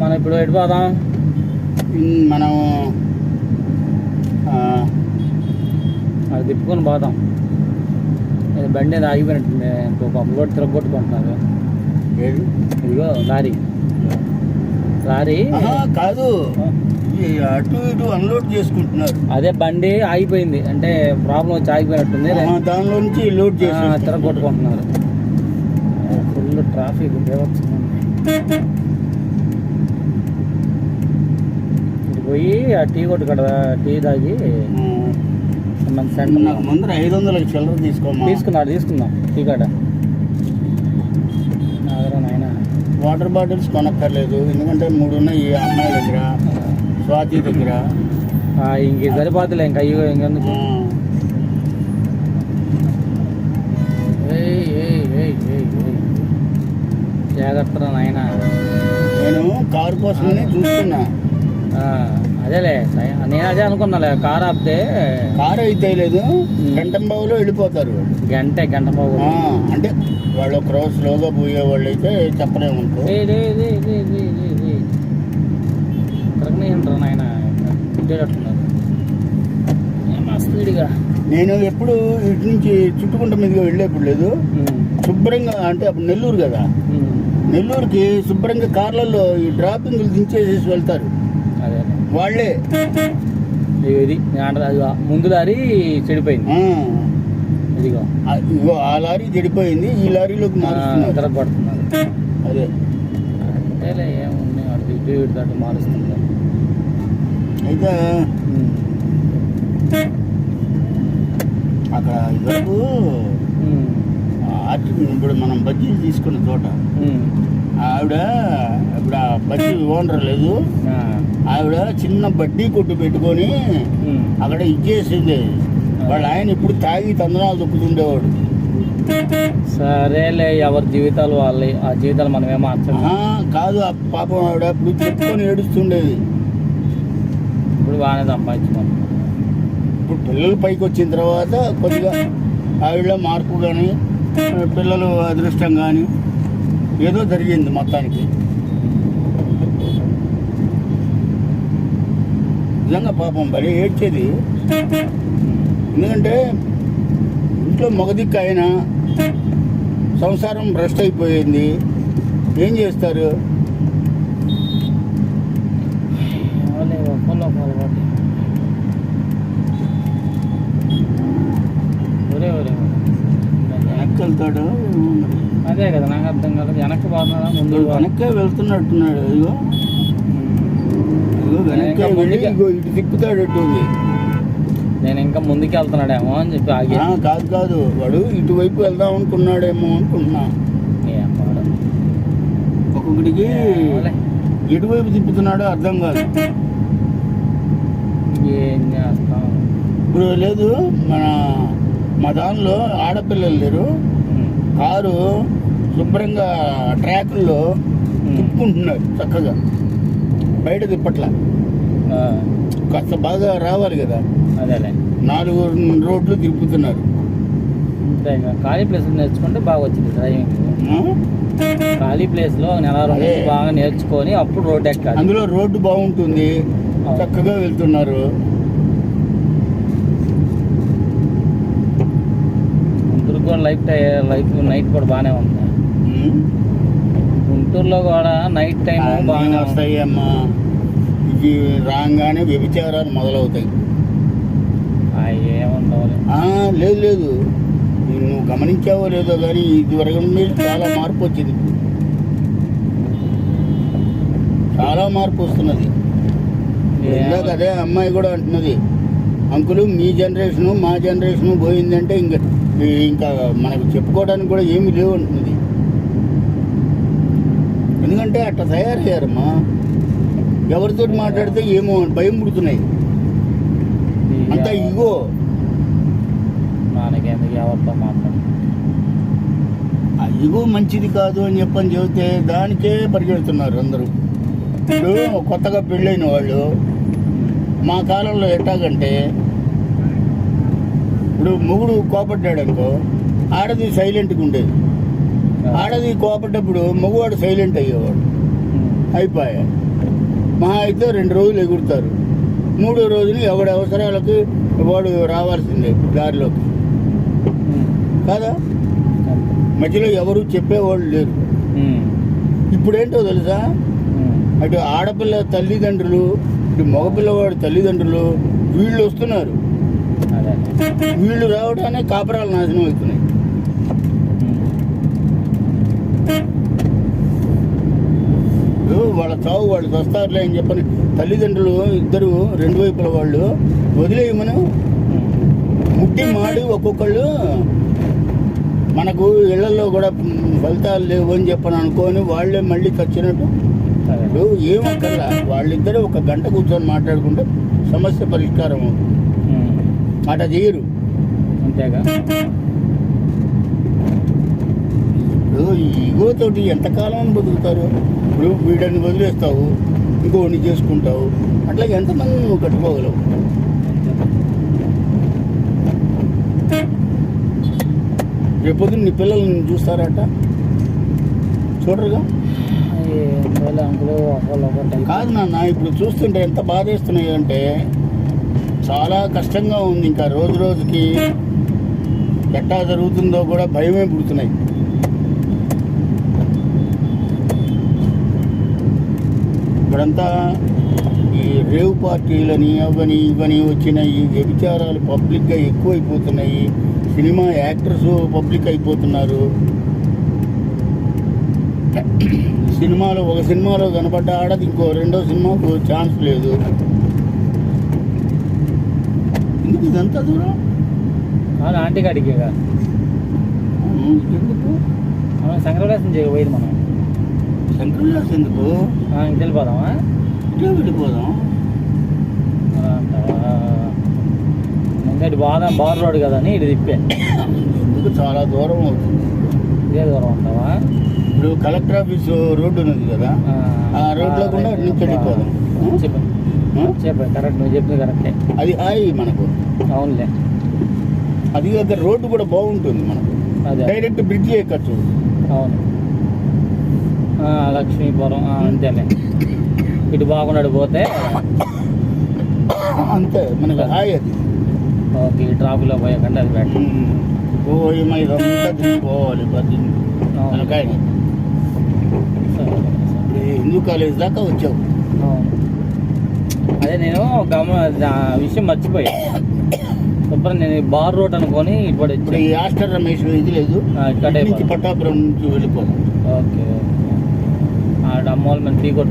మనం ఇప్పుడు ఎటు పోదాం? ఇన్ మనం అది తిప్పుకొని పోదాం. ఇది బండి ఏదో ఆగిపోయినట్టుంది. ఇంకొక అప్పుడు తిరగొట్టుకుంటున్నారు. ఏది? ఇదిగో లారీ. లారీ. కాదు. అటు ఇటు అన్లోడ్ చేసుకుంటున్నారు. అదే బండి ఆగిపోయింది. అంటే ప్రాబ్లం వచ్చి ఆగిపోయినట్టుంది. దానిలో నుంచి లోడ్ చేసి తిరగొట్టుకుంటున్నారు. ఫుల్ ట్రాఫిక్ బేవచ్చింది పోయి ఆ టీ కొట్టు కదా టీ తాగి మన సెంటర్ నాకు ముందర ఐదు వందలకి చిల్లర తీసుకోమా? తీసుకున్నాడు తీసుకుందాం టీ కాడ. వాటర్ బాటిల్స్ కొనక్కర్లేదు ఎందుకంటే మూడు ఉన్నాయి ఈ అమ్మాయి దగ్గర స్వాతి దగ్గర. ఇంక సరిపోతులే ఇంకా అయ్యో ఇంకెందుకు. జాగ్రత్త నాయన? నేను కారు కోసమని చూస్తున్నా. అదేలే నేను అదే అనుకున్నాలే కార్ ఆపితే కారు అయితే లేదు గంటం బావులో వెళ్ళిపోతారు. వాళ్ళు గంట ఆ, అంటే వాళ్ళు ఒక రోజు స్లోగా పోయే వాళ్ళు అయితే చెప్పలేము తిరగనేయంటారు నాయన? తిట్టేటట్టున్నారు స్పీడ్గా. నేను ఎప్పుడు ఇటు నుంచి చుట్టుకుంట మీదుగా వెళ్ళేప్పుడు లేదు. శుభ్రంగా అంటే అప్పుడు నెల్లూరు కదా. నెల్లూరుకి శుభ్రంగా కార్లలో ఈ డ్రాపింగ్లు దించేసేసి వెళ్తారు. వాళ్ళే. ఇదిగో ఇది ముందు దారి చెడిపోయింది. ఆ, ఇదిగో. ఆ, లారీ చెడిపోయింది ఈ లారీలోకి మారుస్తున్నారు. తిరగబడుతున్నారు అదే. అంతేలే ఏముంది వాడు ఇటు ఇటు మారుస్తున్నారు అయితే అక్కడ ఇదివరకు ఆర్టి ఇప్పుడు మనం బజ్జీలు తీసుకున్న చోట ఆవిడ ఇప్పుడు బజ్జీ ఓనర్ లేదు. ఆవిడ చిన్న బడ్డీ కొట్టు పెట్టుకొని అక్కడ ఇచ్చేసింది. వాళ్ళ ఆయన ఇప్పుడు తాగి తందనాలు దొక్కుతుండేవాడు. సరేలే ఎవరి జీవితాలు వాళ్ళ. ఆ జీవితాలు మనమే మార్చాలి ఆహా, కాదు ఆ పాపం ఆవిడ ఇప్పుడు చెప్పుకొని ఏడుస్తుండేది. ఇప్పుడు బాగానే సంపాదించుకోండి ఇప్పుడు పిల్లలు పైకి వచ్చిన తర్వాత కొద్దిగా ఆవిడలో మార్పు కానీ పిల్లలు అదృష్టం కానీ ఏదో జరిగింది మొత్తానికి. నిజంగా పాపం భలే ఏడ్చేది. ఎందుకంటే ఇంట్లో మగదిక్కు అయినా సంసారం భ్రష్ట్ అయిపోయింది. ఏం చేస్తారు? వెళ్తాడు అదే కదా నాకు అర్థం కాలేదు. వెనక్కి పోతున్నాడా ముందు వెనక్కే వెళ్తున్నట్టున్నాడు ఇదిగో తిప్పుతాడట్టుంది నేను ఇంకా ముందుకు వెళ్తున్నాడేమో అని చెప్పి ఆగి కాదు కాదు. వాడు ఇటువైపు వెళ్దాం అనుకున్నాడేమో అనుకుంటున్నా. ఒక్కొక్కడికి. ఎటువైపు తిప్పుతున్నాడో అర్థం కాదు. ఏం చేస్తాం? ఇప్పుడు లేదు మన మా దానిలో ఆడపిల్లలు లేరు. కారు శుభ్రంగా ట్రాకుల్లో ఉమ్. తిప్పుకుంటున్నారు చక్కగా. బయట తిప్పట్ల. కాస్త బాగా రావాలి కదా. అదేలే. నాలుగు రోడ్లు తిప్పుతున్నారు. ఖాళీ ప్లేస్ నేర్చుకుంటే బాగా వచ్చింది డ్రైవింగ్? ఖాళీ ప్లేస్లో నెల అదే. బాగా నేర్చుకొని అప్పుడు రోడ్ ఎక్కాలి. అందులో రోడ్డు బాగుంటుంది. చక్కగా వెళ్తున్నారు. గుంటూరు కూడా లైఫ్ లైఫ్ నైట్ కూడా బాగానే ఉంది. గుంటూరులో కూడా నైట్ టైం ఉంది వస్తాయి అమ్మా. ఇది రాగానే వ్యభిచారాలు మొదలవుతాయి. లేదు లేదు. నువ్వు గమనించావో లేదో కానీ ఇదివరకు నుండి చాలా మార్పు వచ్చింది. చాలా మార్పు వస్తున్నది. ఇందాక అదే అమ్మాయి కూడా అంటున్నది. అంకులు మీ జనరేషను మా జనరేషను పోయిందంటే ఇంకా ఇంకా మనకు చెప్పుకోవడానికి కూడా ఏమీ లేవు అంటున్నది. ఎందుకంటే అట్లా తయారయ్యారమ్మా. ఎవరితో మాట్లాడితే ఏమో భయం పుడుతున్నాయి. అంతా ఇగో. మనకేందుకు ఎవరితో మాట్లాడు ఆ ఇగో మంచిది కాదు అని చెప్పని చెబితే దానికే పరిగెడుతున్నారు అందరూ. ఇప్పుడు కొత్తగా పెళ్ళైన వాళ్ళు మా కాలంలో ఎట్టాగంటే ఇప్పుడు మొగుడు కోపడ్డాడు అనుకో ఆడది సైలెంట్గా ఉండేది. ఆడది కోపడ్డప్పుడు మగవాడు సైలెంట్ అయ్యేవాడు అయిపోయా మహా అయితే రెండు రోజులు ఎగురుతారు మూడో రోజున ఎవడి అవసరాలకు వాడు రావాల్సిందే దారిలోకి. కాదా. మధ్యలో ఎవరు చెప్పేవాళ్ళు లేరు. ఇప్పుడేంటో తెలుసా. అటు ఆడపిల్ల తల్లిదండ్రులు ఇటు మగపిల్లవాడి తల్లిదండ్రులు వీళ్ళు వస్తున్నారు వీళ్ళు రావడానే కాపురాలు నాశనం అవుతున్నాయి ఉమ్. ఇప్పుడు వాళ్ళ చావు వాళ్ళు వస్తారులే అని చెప్పని తల్లిదండ్రులు ఇద్దరు రెండు వైపుల వాళ్ళు వదిలేయమని. ముట్టి మాడి ఒక్కొక్కళ్ళు మనకు ఇళ్ళలో కూడా ఫలితాలు లేవు అని చెప్పని అనుకొని వాళ్ళే మళ్ళీ ఖర్చునట్టు అదే ఇప్పుడు ఏమక్కర్లా వాళ్ళిద్దరూ ఒక గంట కూర్చొని మాట్లాడుకుంటే సమస్య పరిష్కారం అవుతుంది. అట చేయరు అంతేగా? ఈగోతోటి ఎంతకాలం బతుకుతారు? ఇప్పుడు వీడని వదిలేస్తావు ఇంకోని చేసుకుంటావు. అట్లా ఎంతమంది నువ్వు కట్టుకోగలవు? రేపు రేపొద్దున నీ పిల్లల్ని చూస్తారట? చూడరుగా? కాదు నాన్న ఇప్పుడు చూస్తుంటే ఎంత బాధేస్తున్నాయి అంటే చాలా కష్టంగా ఉంది ఇంకా రోజు రోజుకి. ఎట్టా జరుగుతుందో కూడా భయమే పుడుతున్నాయి. ఇప్పుడంతా ఈ రేవ్ పార్టీలని అవని ఇవని వచ్చిన ఈ వ్యభిచారాలు పబ్లిక్గా ఎక్కువైపోతున్నాయి. సినిమా యాక్టర్స్ పబ్లిక్ అయిపోతున్నారు. సినిమాలో ఒక సినిమాలో కనపడ్డ ఆడది ఇంకో రెండో సినిమాకు ఛాన్స్ లేదు. ఎందుకు ఇదంతా దూరం? ఆంటీ కాడికి ఎందుకు? సంక్రమణం చేయబోయేది మనం. శంకర్లాస్ ఎందుకు? ఆ, ఇంటికి వెళ్ళిపోదామా ఇట్లా వెళ్ళిపోదాం ముందటి బాగా బార్ రోడ్ కదా అని ఇటు తిప్పే. ఎందుకు చాలా దూరం అవుతుంది. ఇదే దూరం ఉంటావా ఇప్పుడు కలెక్టర్ ఆఫీస్ రోడ్డు ఉన్నది కదా ఆ రోడ్లో కూడా నుంచి వెళ్ళిపోదాం చెప్పు. ఆ? చెప్పు కరెక్ట్ నువ్వు చెప్పింది కరెక్టే. అది హాయి మనకు. అవునులే. అది కాక రోడ్డు కూడా బాగుంటుంది మనకు. డైరెక్ట్ బ్రిడ్జ్ ఎక్కచ్చు. అవును. లక్ష్మీపురం ఆ, అంతేలే. ఇటు బాగున్నాడు పోతే అంతే మనకు హాయి అది. ఓకే ఈ ట్రాఫిక్లో పోయకండి అది బెటర్ ఇదంతా తిరిగిపోవాలి ప్రతి హిందూ కాలేజ్ దాకా వచ్చావు. అదే నేను గమ విషయం మర్చిపోయా. శుభ్రం నేను బార్ రోడ్ అనుకొని ఇప్పుడు ఇప్పుడు ఈ ఆస్టర్ రమేష్ ఇది లేదు. ఇక్కడే నుంచి పట్టాపురం నుంచి వెళ్ళిపోదాం. ఓకే. ఓకే ఆడ అమ్మోళ్ళు మేము టీ కొట్టు